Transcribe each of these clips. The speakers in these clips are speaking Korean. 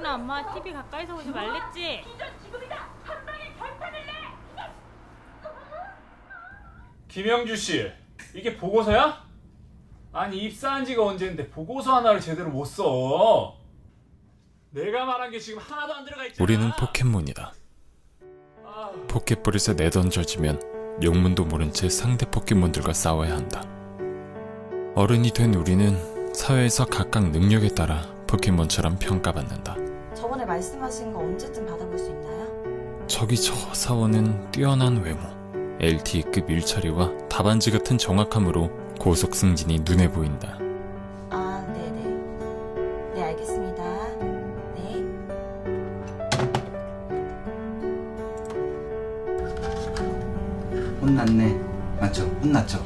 내가 엄마 TV 가까이서 보지 말랬지? 김영주 씨, 이게 보고서야? 아니 입사한 지가 언제인데 보고서 하나를 제대로 못 써. 내가 말한 게 지금 하나도 안 들어가 있잖아. 우리는 포켓몬이다. 아, 포켓볼에서 내던져지면 영문도 모른 채 상대 포켓몬들과 싸워야 한다. 어른이 된 우리는 사회에서 각각 능력에 따라 포켓몬처럼 평가받는다. 말씀하신 거 언제쯤 받아볼 수 있나요? 저기 저 사원은 뛰어난 외모, LTE급 일처리와 답안지 같은 정확함으로 고속 승진이 눈에 보인다. 아, 네네. 네, 알겠습니다. 네. 혼났네. 맞죠? 혼났죠?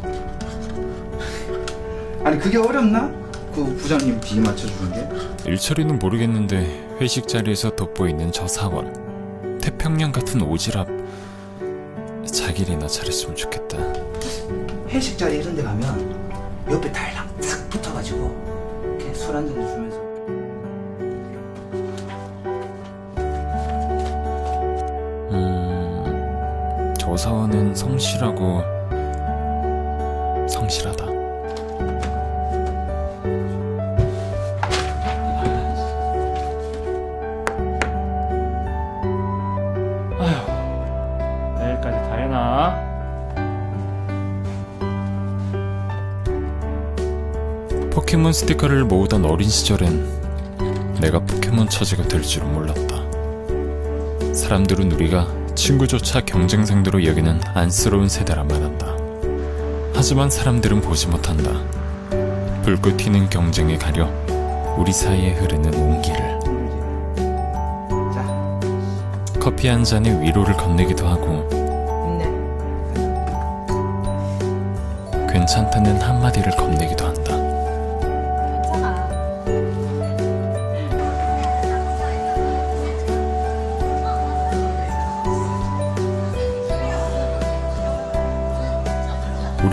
아니 그게 어렵나? 그 부장님 비 맞춰주는 게? 일처리는 모르겠는데 회식 자리에서 돋보이는 저 사원. 태평양 같은 오지랖. 자기리나 잘했으면 좋겠다. 회식 자리 이런 데 가면 옆에 달랑 탁 붙어가지고 이렇게 술 한잔 주면서 음, 저 사원은 성실하고 성실하다. 포켓몬 스티커를 모으던 어린 시절엔 내가 포켓몬 처지가 될 줄은 몰랐다. 사람들은 우리가 친구조차 경쟁상대로 여기는 안쓰러운 세대라 말한다. 하지만 사람들은 보지 못한다. 불꽃 튀는 경쟁에 가려 우리 사이에 흐르는 온기를 자 커피 한 잔에 위로를 건네기도 하고 힘내. 괜찮다는 한마디를 건네기도 한다.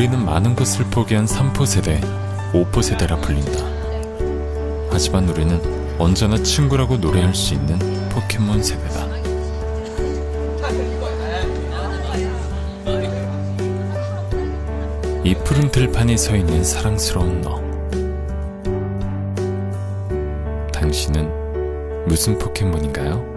우리는 많은 것을 포기한 3포 세대, 5포 세대라 불린다. 하지만 우리는 언제나 친구라고 노래할 수 있는 포켓몬 세대다. 이 푸른 들판에 서 있는 사랑스러운 너. 당신은 무슨 포켓몬인가요?